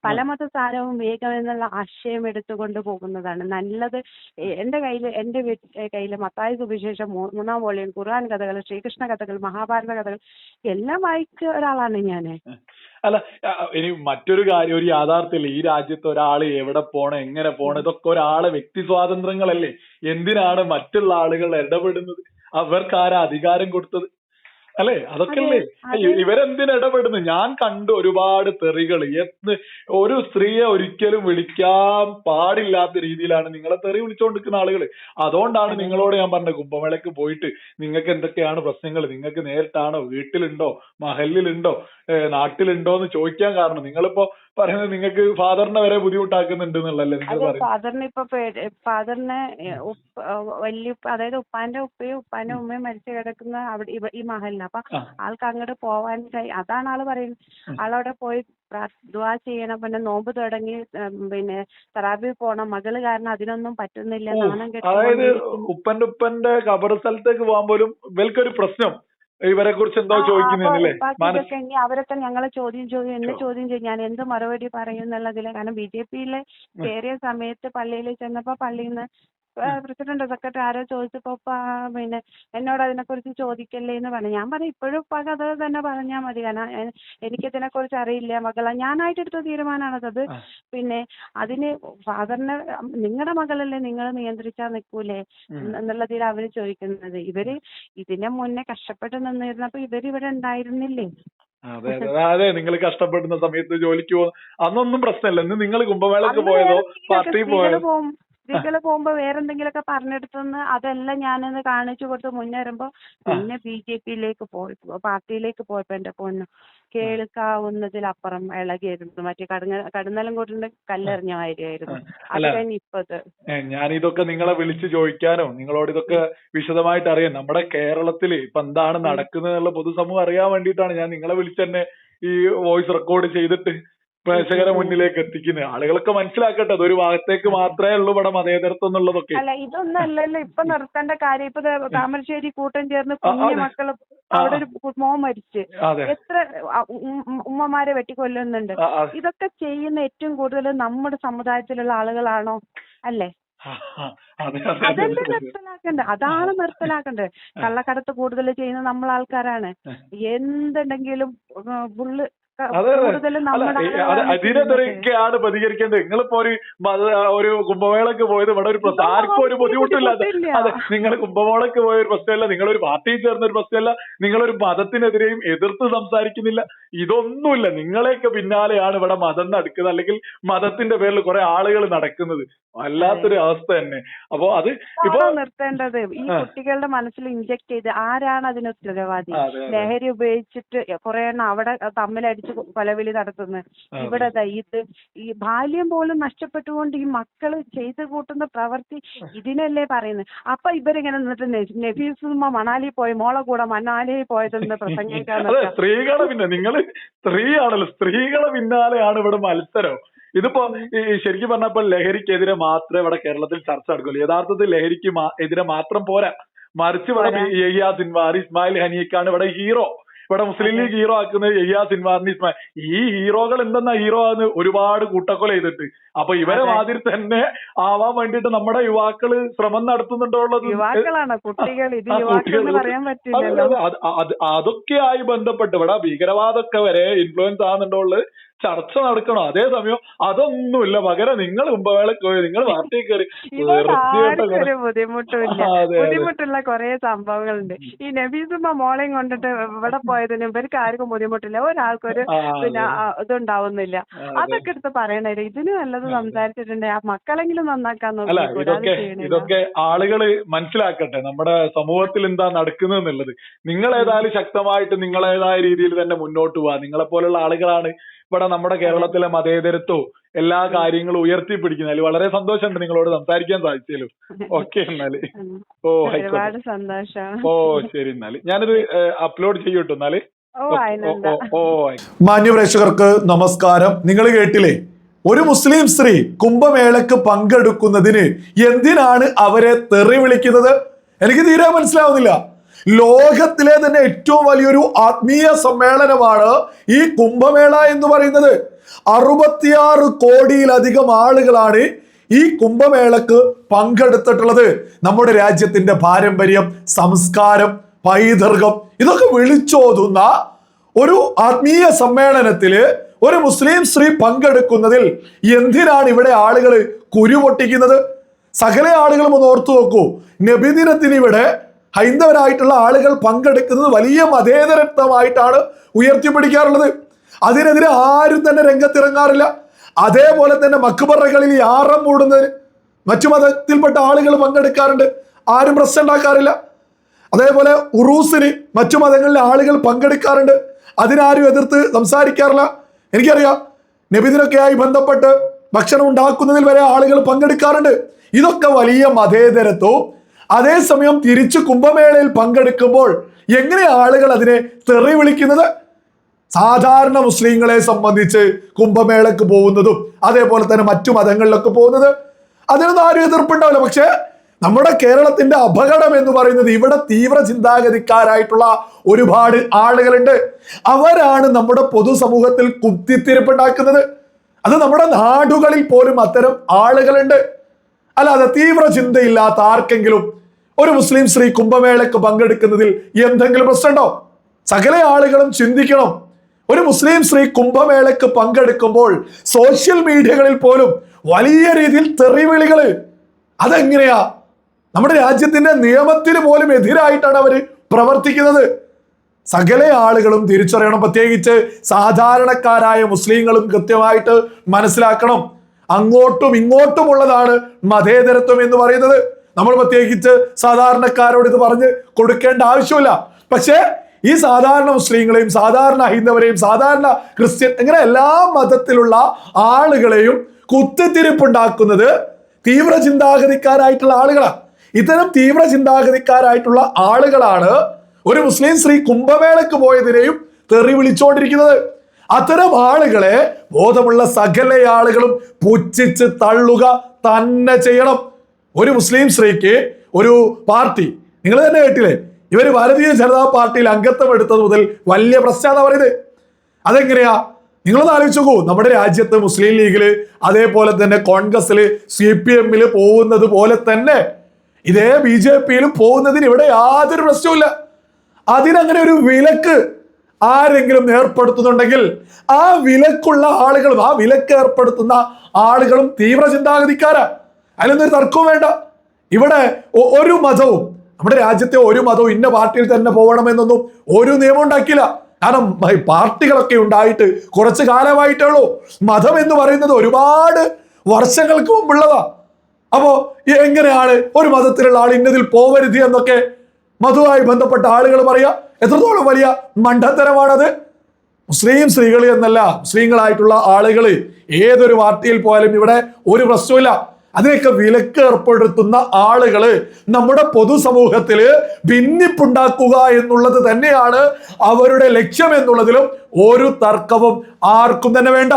S1: പല മതസാരവും വേഗം എന്നുള്ള ആശയം എടുത്തുകൊണ്ട് പോകുന്നതാണ്. നല്ലത് എന്റെ കയ്യിൽ എന്റെ കയ്യിൽ മത്തായ സുവിശേഷം മൂന്നാം വോളിയം ഖുർആൻ കഥകൾ ശ്രീകൃഷ്ണ കഥകൾ മഹാഭാരത കഥകൾ എല്ലാം വായിച്ച ഒരാളാണ് ഞാൻ.
S2: അല്ല ഇനി മറ്റൊരു കാര്യം ഒരു യാഥാർത്ഥ്യമില്ല. ഈ രാജ്യത്ത് ഒരാൾ എവിടെ പോണം എങ്ങനെ പോണം ഇതൊക്കെ ഒരാളെ വ്യക്തി സ്വാതന്ത്ര്യങ്ങളല്ലേ എന്തിനാണ് മറ്റുള്ള ആളുകൾ ഇടപെടുന്നത്? അവർക്ക് ആരാ അധികാരം കൊടുത്തത്? അല്ലെ? അതൊക്കെ അല്ലേ
S1: അതെ.
S2: ഇവരെന്തിന് ഇടപെടുന്നു? ഞാൻ കണ്ടു ഒരുപാട് തെറികൾ എന്ന് ഒരു സ്ത്രീയെ ഒരിക്കലും വിളിക്കാൻ പാടില്ലാത്ത രീതിയിലാണ് നിങ്ങളെ തെറി വിളിച്ചുകൊണ്ടിരിക്കുന്ന ആളുകൾ അതുകൊണ്ടാണ് നിങ്ങളോട് ഞാൻ പറഞ്ഞത് കുംഭമേളയ്ക്ക് പോയിട്ട് നിങ്ങൾക്ക് എന്തൊക്കെയാണ് പ്രശ്നങ്ങൾ നിങ്ങൾക്ക് നേരിട്ടാണോ? വീട്ടിലുണ്ടോ? മഹലിലുണ്ടോ? നാട്ടിലുണ്ടോ എന്ന് ചോദിക്കാൻ കാരണം നിങ്ങളിപ്പോ പറയുന്നത് നിങ്ങൾക്ക് ഫാദറിനെ വരെ ബുദ്ധിമുട്ടാക്കുന്നുണ്ട് എന്നുള്ളല്ലേ നിങ്ങൾ
S1: ഫാദറിന് ഇപ്പൊ ഫാദറിന് വലിയ അതായത് ഉപ്പാന്റെ ഉപ്പയും ഉപ്പാന്റെ ഉമ്മയും മരിച്ചു കിടക്കുന്ന അവിടെ ഈ മഹലിന്. അപ്പൊ. ആൾക്ക് അങ്ങോട്ട് പോവാൻ കഴി- അതാണ് ആൾ പറയുന്നത്. ആളവിടെ പോയി ദുവാ ചെയ്യണം പിന്നെ നോമ്പ് തുടങ്ങി പിന്നെ തറാബി പോണം. മകൾ കാരണം അതിനൊന്നും പറ്റുന്നില്ല നാണം കെട്ടുകൊണ്ടിരിക്കുന്നു.
S2: ഉപ്പന്റെ ഉപ്പന്റെ ഖബർ സ്ഥലത്തേക്ക് പോകാൻ പോലും ഇവൽക്കൊരു പ്രശ്നം. ഇവരെ കുറിച്ച് എന്തോ ചോദിക്കുന്നില്ലേ
S1: ഇനി അവരൊക്കെ ഞങ്ങളെ ചോദ്യം ചോദ്യം എന്നെ ചോദ്യം ചെയ്യും. ഞാൻ എന്ത് മറുപടി പറയും എന്നുള്ളതിൽ. കാരണം ബി ജെ പിയിലെ കയറിയ സമയത്ത് പള്ളിയിൽ ചെന്നപ്പോ പള്ളിയിൽ നിന്ന് പ്രസിഡന്റ് സെക്രട്ടറി ആരോ ചോദിച്ചപ്പോ പിന്നെ എന്നോട് അതിനെക്കുറിച്ച് ചോദിക്കല്ലേ എന്ന് പറഞ്ഞു. ഞാൻ പറഞ്ഞു ഇപ്പോഴും പക അത് തന്നെ പറഞ്ഞാൽ മതി. കാരണം എനിക്ക് എനിക്കിതിനെ കുറിച്ച് അറിയില്ല മകളെ. ഞാനായിട്ട് എടുത്ത തീരുമാനമാണത്. അത് പിന്നെ അതിന് ഫാദറിനെ നിങ്ങളുടെ മകളല്ലേ നിങ്ങൾ നിയന്ത്രിച്ചാൽ നിൽക്കൂലേ. എന്നുള്ളതിൽ അവർ ചോദിക്കുന്നത്. ഇവർ ഇതിനെ മുന്നേ കഷ്ടപ്പെട്ട് നിന്നിരുന്നപ്പോ ഇവർ ഇവിടെ ഉണ്ടായിരുന്നില്ലേ?
S2: അതെ അതെ. അതെ നിങ്ങൾ കഷ്ടപ്പെടുന്ന സമയത്ത് ജോലിക്ക് പോകുന്ന അന്നൊന്നും പ്രശ്നമില്ല. ഇന്ന് നിങ്ങൾ കുംഭമേളക്ക് പോയതോ പാർട്ടി പോയതോ?
S1: വേറെ പോകുമ്പോ വേറെന്തെങ്കിലുമൊക്കെ പറഞ്ഞെടുത്തെന്ന് അതെല്ലാം ഞാനൊന്ന് കാണിച്ചു കൊടുത്ത് മുന്നേറുമ്പോ പിന്നെ ബി ജെ പിയിലേക്ക് പോയി. പാർട്ടിയിലേക്ക് പോയപ്പോ എന്റെ പൊന്നു കേൾക്കാവുന്നതിലപ്പുറം ഇളകിയിരുന്നു. മറ്റേ കടങ്ങ കടുന്നലം കൂട്ടിന്റെ കല്ലെറിഞ്ഞ മാതിരിയായിരുന്നു. അത്. കഴിഞ്ഞ് ഇപ്പത്.
S2: ഞാൻ ഞാനിതൊക്കെ നിങ്ങളെ വിളിച്ചു ചോദിക്കാനോ നിങ്ങളോട് ഇതൊക്കെ വിശദമായിട്ട് അറിയാം നമ്മുടെ കേരളത്തിൽ ഇപ്പൊ എന്താണ് നടക്കുന്നത് എന്നുള്ള പൊതുസമൂഹം അറിയാൻ വേണ്ടിയിട്ടാണ് ഞാൻ നിങ്ങളെ വിളിച്ച് തന്നെ ഈ വോയിസ് റെക്കോർഡ് ചെയ്തിട്ട് പ്രേക്ഷകരെ മുന്നിലേക്ക് എത്തിക്കുന്നത് ആളുകളൊക്കെ മനസ്സിലാക്കട്ടെ അതൊരു ഭാഗത്തേക്ക് മാത്രമേ ഉള്ളൂ ഇവിടെ മതേതരത്വം എന്നുള്ളതൊക്കെ.
S1: അല്ല ഇതൊന്നും അല്ലല്ലോ ഇപ്പൊ നിർത്തേണ്ട കാര്യം. ഇപ്പൊ താമരശ്ശേരി കൂട്ടം ചേർന്ന് കുഞ്ഞു
S2: മക്കൾ
S1: അവിടെ ഒരു മോൻ മരിച്ച്. എത്ര ഉമ്മമാരെ വെട്ടിക്കൊല്ലുന്നുണ്ട്. ഇതൊക്കെ ചെയ്യുന്ന ഏറ്റവും കൂടുതൽ നമ്മുടെ സമുദായത്തിലുള്ള ആളുകളാണോ? അല്ലേ? അതല്ലേ നിർത്തലാക്കണ്ടേ അതാണ് നിർത്തലാക്കണ്ടേ കള്ളക്കടത്ത് കൂടുതൽ ചെയ്യുന്ന നമ്മൾ ആൾക്കാരാണ് എന്തുണ്ടെങ്കിലും ഫുള്ള്
S2: അതിനെതിരെയൊക്കെയാണ് പ്രതികരിക്കേണ്ടത്. നിങ്ങളിപ്പോ ഒരു മത- ഒരു കുംഭമേളക്ക് പോയത് ഇവിടെ ഒരു ആർക്കും ഒരു
S1: ഒരു ബുദ്ധിമുട്ടില്ല.
S2: അതെ നിങ്ങൾ കുംഭമേളക്ക് പോയ ഒരു പ്രശ്നമല്ല നിങ്ങളൊരു പാർട്ടിയിൽ ചേർന്ന ഒരു പ്രശ്നമല്ല നിങ്ങളൊരു മതത്തിനെതിരെയും എതിർത്ത് സംസാരിക്കുന്നില്ല. ഇതൊന്നുമില്ല. നിങ്ങളെയൊക്കെ പിന്നാലെയാണ് ഇവിടെ മതം നടക്കുന്നത്. അല്ലെങ്കിൽ മതത്തിന്റെ പേരിൽ കുറെ ആളുകൾ നടക്കുന്നത്. വല്ലാത്തൊരു അവസ്ഥ തന്നെ. അപ്പൊ അത് ഇപ്പൊ
S1: നിർത്തേണ്ടത്. ഈ കുട്ടികളുടെ മനസ്സിൽ ഇഞ്ചക്ട് ചെയ്ത് ആരാണ് അതിന് ഉത്തരവാദി. ലഹരി ഉപയോഗിച്ചിട്ട് കുറെ എണ്ണം അവിടെ തമ്മിലടിച്ച് കൊലവിളി നടത്തുന്നത് ഇവിടെ ഇത് ഈ ബാല്യം പോലും നഷ്ടപ്പെട്ടുകൊണ്ട് ഈ മക്കൾ ചെയ്തു കൂട്ടുന്ന പ്രവൃത്തി ഇതിനല്ലേ പറയുന്നത്? അപ്പൊ ഇവരിങ്ങനെ നിന്നിട്ട് നഫീസുമ്മ മണാലി പോയി മോളെ കൂടെ മണാലി പോയതെന്ന് പ്രസംഗിക്കാൻ
S2: സ്ത്രീകളെ പിന്നെ നിങ്ങൾ സ്ത്രീയാണല്ലോ സ്ത്രീകളെ പിന്നാലെയാണ് ഇവിടെ മത്സരം. ഇതിപ്പോ ഈ ശരിക്കും പറഞ്ഞപ്പോ ലഹരിക്കെതിരെ മാത്രമേ ഇവിടെ കേരളത്തിൽ ചർച്ച നടക്കുള്ളൂ യഥാർത്ഥത്തിൽ ലഹരിക്ക് എതിരെ മാത്രം പോരാ. മറിച്ച് ഇവിടെ. യഹിയ സിൻവാർ ഇസ്മായിൽ ഹനിയക്കാണ് ഇവിടെ ഹീറോ ഇവിടെ മുസ്ലിം ലീഗ് ഹീറോ ആക്കുന്നത് യയ്യാ സിൻവാറിന് ഇസ്മായിൽ ഈ ഹീറോകൾ എന്തെന്നാ ഹീറോ ആന്ന് ഒരുപാട് കൂട്ടക്കൊല ചെയ്തിട്ട്. അപ്പൊ ഇവരെ. മാതിരി തന്നെ ആവാൻ വേണ്ടിട്ട് നമ്മുടെ യുവാക്കൾ ശ്രമം നടത്തുന്നുണ്ടോ ഉള്ളത്?
S1: യുവാക്കളാണ്. കുട്ടികൾ. ഇത്
S2: ആ,
S1: യുവാക്കൾ എന്ന്
S2: കുട്ടികൾ.
S1: പറയാൻ പറ്റില്ലല്ലോ.
S2: അതെ, അത് അത് അതൊക്കെയായി ബന്ധപ്പെട്ട് ഇവിടെ ഭീകരവാദമൊക്കെ വരെ ഇൻഫ്ലുവൻസ് ആകുന്നുണ്ടോ ചർച്ച നടക്കണം? അതേസമയം അതൊന്നുമില്ല. പകരം നിങ്ങൾ കുംഭമേളക്ക് പോയി നിങ്ങൾ പാർട്ടി കയറി. ബുദ്ധിമുട്ടില്ല.
S1: ബുദ്ധിമുട്ടുള്ള കുറെ സംഭവങ്ങളുണ്ട്. ഈ നബീസുമ്മ മോളെയും കൊണ്ടിട്ട് ഇവിടെ പോയതിന് ഇവർക്ക് ആർക്കും ബുദ്ധിമുട്ടില്ല. ഒരാൾക്കൊരു പിന്നെ ഇതുണ്ടാവുന്നില്ല. അതൊക്കെ എടുത്ത് പറയണേ ഇതിന് നല്ലത് സംസാരിച്ചിട്ടുണ്ട്. ആ മക്കളെങ്കിലും നന്നാക്കാൻ
S2: ഇതൊക്കെ ഇതൊക്കെ ആളുകൾ മനസ്സിലാക്കട്ടെ. നമ്മുടെ സമൂഹത്തിൽ എന്താ നടക്കുന്നത് എന്നുള്ളത്. നിങ്ങൾ ഏതായാലും ശക്തമായിട്ട് നിങ്ങളേതായ രീതിയിൽ തന്നെ മുന്നോട്ട് പോവാ. നിങ്ങളെ പോലുള്ള ആളുകളാണ് ഇവിടെ നമ്മുടെ കേരളത്തിലെ മതേതരത്വവും എല്ലാ കാര്യങ്ങളും ഉയർത്തിപ്പിടിക്കുന്നതിൽ വളരെ സന്തോഷമുണ്ട് നിങ്ങളോട് സംസാരിക്കാൻ സാധിച്ചല്ലോ ഓക്കെ എന്നാൽ. ഓ
S1: ഒരുപാട് സന്തോഷം.
S2: ഓ ശരി എന്നാൽ. ഞാനിത് അപ്ലോഡ് ചെയ്യൂട്ടോ എന്നാൽ.
S3: മാന്യപ്രേക്ഷകർക്ക് നമസ്കാരം. നിങ്ങൾ കേട്ടില്ലേ? ഒരു മുസ്ലിം സ്ത്രീ കുംഭമേളക്ക് പങ്കെടുക്കുന്നതിന് എന്തിനാണ് അവരെ തെറി വിളിക്കുന്നത്? എനിക്ക് തീരെ മനസ്സിലാവുന്നില്ല. ലോകത്തിലെ തന്നെ ഏറ്റവും വലിയൊരു ആത്മീയ സമ്മേളനമാണ് ഈ കുംഭമേള എന്ന് പറയുന്നത്. അറുപത്തിയാറ് കോടിയിലധികം ആളുകളാണ് ഈ കുംഭമേളക്ക് പങ്കെടുത്തിട്ടുള്ളത്. നമ്മുടെ രാജ്യത്തിന്റെ പാരമ്പര്യം സംസ്കാരം പൈതൃകം ഇതൊക്കെ വിളിച്ചോതുന്ന ഒരു ആത്മീയ സമ്മേളനത്തിൽ ഒരു മുസ്ലിം സ്ത്രീ പങ്കെടുക്കുന്നതിൽ എന്തിനാണ് ഇവിടെ ആളുകൾ കുരുപൊട്ടിക്കുന്നത്? സകല ആളുകളും ഒന്ന് ഓർത്തു നോക്കൂ. നബിദിനത്തിന് ഇവിടെ ഹൈന്ദവരായിട്ടുള്ള ആളുകൾ പങ്കെടുക്കുന്നത് വലിയ മതേതരത്വമായിട്ടാണ് ഉയർത്തിപ്പിടിക്കാറുള്ളത്. അതിനെതിരെ ആരും തന്നെ രംഗത്തിറങ്ങാറില്ല. അതേപോലെ തന്നെ മക്കുബറകളിൽ ആറം മൂടുന്നതിന് മറ്റു മതത്തിൽപ്പെട്ട ആളുകൾ പങ്കെടുക്കാറുണ്ട്. ആരും പ്രശ്നം ഉണ്ടാക്കാറില്ല അതേപോലെ ഉറൂസിന് മറ്റു മതങ്ങളിലെ ആളുകൾ പങ്കെടുക്കാറുണ്ട്. അതിനാരും എതിർത്ത് സംസാരിക്കാറില്ല. എനിക്കറിയാം നബിദിനൊക്കെയായി ബന്ധപ്പെട്ട് ഭക്ഷണം ഉണ്ടാക്കുന്നതിൽ വരെ ആളുകൾ പങ്കെടുക്കാറുണ്ട്. ഇതൊക്കെ വലിയ മതേതരത്വവും അതേസമയം തിരിച്ചു കുംഭമേളയിൽ പങ്കെടുക്കുമ്പോൾ എങ്ങനെ ആളുകൾ അതിനെ തെറി വിളിക്കുന്നത്? സാധാരണ മുസ്ലിങ്ങളെ സംബന്ധിച്ച് കുംഭമേളക്ക് പോകുന്നതും അതേപോലെ തന്നെ മറ്റു മതങ്ങളിലൊക്കെ പോകുന്നത് അതിനൊന്നും ആരും എതിർപ്പുണ്ടാവില്ല. പക്ഷേ നമ്മുടെ കേരളത്തിന്റെ അപകടം എന്ന് പറയുന്നത് ഇവിടെ തീവ്ര ചിന്താഗതിക്കാരായിട്ടുള്ള ഒരുപാട് ആളുകളുണ്ട്. അവരാണ് നമ്മുടെ പൊതുസമൂഹത്തിൽ കുത്തിത്തിരിപ്പുണ്ടാക്കുന്നത്. അത് നമ്മുടെ നാടുകളിൽ പോലും അത്തരം ആളുകളുണ്ട്. അല്ലാതെ തീവ്ര ചിന്തയില്ലാത്ത ആർക്കെങ്കിലും ഒരു മുസ്ലിം സ്ത്രീ കുംഭമേളക്ക് പങ്കെടുക്കുന്നതിൽ എന്തെങ്കിലും പ്രശ്നമുണ്ടോ? സകല ആളുകളും ചിന്തിക്കണം. ഒരു മുസ്ലിം സ്ത്രീ കുംഭമേളക്ക് പങ്കെടുക്കുമ്പോൾ സോഷ്യൽ മീഡിയകളിൽ പോലും വലിയ രീതിയിൽ തെറിവിളികൾ അതെങ്ങനെയാ? നമ്മുടെ രാജ്യത്തിന്റെ നിയമത്തിന് പോലും എതിരായിട്ടാണ് അവർ പ്രവർത്തിക്കുന്നത്. സകല ആളുകളും തിരിച്ചറിയണം. പ്രത്യേകിച്ച് സാധാരണക്കാരായ മുസ്ലിങ്ങളും കൃത്യമായിട്ട് മനസ്സിലാക്കണം. അങ്ങോട്ടും ഇങ്ങോട്ടുമുള്ളതാണ് മതേതരത്വം എന്ന് പറയുന്നത്. നമ്മൾ പ്രത്യേകിച്ച് സാധാരണക്കാരോട് ഇത് പറഞ്ഞ് കൊടുക്കേണ്ട ആവശ്യമില്ല. പക്ഷേ ഈ സാധാരണ മുസ്ലിങ്ങളെയും സാധാരണ ഹൈന്ദവരെയും സാധാരണ ക്രിസ്ത്യൻ അങ്ങനെ എല്ലാ മതത്തിലുള്ള ആളുകളെയും കുത്തിത്തിരിപ്പുണ്ടാക്കുന്നത് തീവ്ര ചിന്താഗതിക്കാരായിട്ടുള്ള ആളുകളാണ് ഇത്തരം തീവ്ര ചിന്താഗതിക്കാരായിട്ടുള്ള ആളുകളാണ് ഒരു മുസ്ലിം സ്ത്രീ കുംഭമേളക്ക് പോയതിനെയും തെറി വിളിച്ചുകൊണ്ടിരിക്കുന്നത് അത്തരം ആളുകളെ ബോധമുള്ള സകല ആളുകളും പുച്ഛിച്ച് തള്ളുക തന്നെ ചെയ്യണം. ഒരു മുസ്ലിം സ്ത്രീക്ക് ഒരു പാർട്ടി. നിങ്ങൾ തന്നെ കേട്ടില്ലേ? ഇവർ ഭാരതീയ ജനതാ പാർട്ടിയിൽ അംഗത്വം എടുത്തത് മുതൽ വലിയ പ്രശ്നമാണ് പറയുന്നത്. അതെങ്ങനെയാ? നിങ്ങളൊന്ന് ആലോചിച്ച് നമ്മുടെ രാജ്യത്ത് മുസ്ലിം ലീഗിൽ അതേപോലെ തന്നെ കോൺഗ്രസിൽ സി പി എമ്മിൽ പോകുന്നത് പോലെ തന്നെ ഇതേ ബി ജെ പിയിലും പോകുന്നതിന് ഇവിടെ യാതൊരു പ്രശ്നവുമില്ല അതിനങ്ങനെ ഒരു വിലക്ക് ആരെങ്കിലും ഏർപ്പെടുത്തുന്നുണ്ടെങ്കിൽ ആ വിലക്കുള്ള ആളുകളും ആ വിലക്ക് ഏർപ്പെടുത്തുന്ന ആളുകളും തീവ്ര ചിന്താഗതിക്കാരാ അതിലൊന്നും ഒരു തർക്കവും വേണ്ട. ഇവിടെ ഒരു മതവും നമ്മുടെ രാജ്യത്തെ ഒരു മതവും ഇന്ന പാർട്ടിയിൽ തന്നെ പോകണമെന്നൊന്നും ഒരു നിയമം ഉണ്ടാക്കിയില്ല. കാരണം പാർട്ടികളൊക്കെ ഉണ്ടായിട്ട് കുറച്ച് കാലമായിട്ടേ ഉള്ളൂ മതം എന്ന് പറയുന്നത് ഒരുപാട് വർഷങ്ങൾക്ക് മുമ്പുള്ളതാ. അപ്പോ എങ്ങനെയാണ് ഒരു മതത്തിലുള്ള ആൾ ഇന്നതിൽ പോവരുത് എന്നൊക്കെ മതവുമായി ബന്ധപ്പെട്ട ആളുകൾ പറയാ എത്രത്തോളം വലിയ മണ്ടത്തരമാണത്. മുസ്ലിം സ്ത്രീകൾ എന്നല്ല മുസ്ലിങ്ങളായിട്ടുള്ള ആളുകൾ ഏതൊരു പാർട്ടിയിൽ പോയാലും ഇവിടെ ഒരു പ്രശ്നമില്ല അതിനൊക്കെ വിലക്ക് ഏർപ്പെടുത്തുന്ന ആളുകൾ നമ്മുടെ പൊതുസമൂഹത്തിൽ ഭിന്നിപ്പുണ്ടാക്കുക എന്നുള്ളത് തന്നെയാണ് അവരുടെ ലക്ഷ്യം എന്നുള്ളതിലും ഒരു തർക്കവും ആർക്കും തന്നെ വേണ്ട.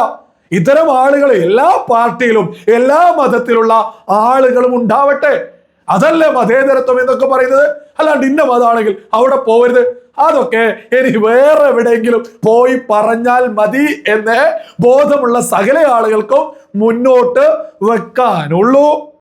S3: ഇത്തരം ആളുകൾ എല്ലാ പാർട്ടിയിലും എല്ലാ മതത്തിലുള്ള ആളുകളും ഉണ്ടാവട്ടെ. അതല്ലേ മതേതരത്വം എന്നൊക്കെ പറയുന്നത്? അല്ലാണ്ട് ഇന്ന മതമാണെങ്കിൽ അവിടെ പോവരുത്. അതൊക്കെ ഇനി വേറെ എവിടെയെങ്കിലും പോയി പറഞ്ഞാൽ മതി എന്ന് ബോധമുള്ള സകല ആളുകൾക്കും മുന്നോട്ട് വെക്കാനുള്ളൂ.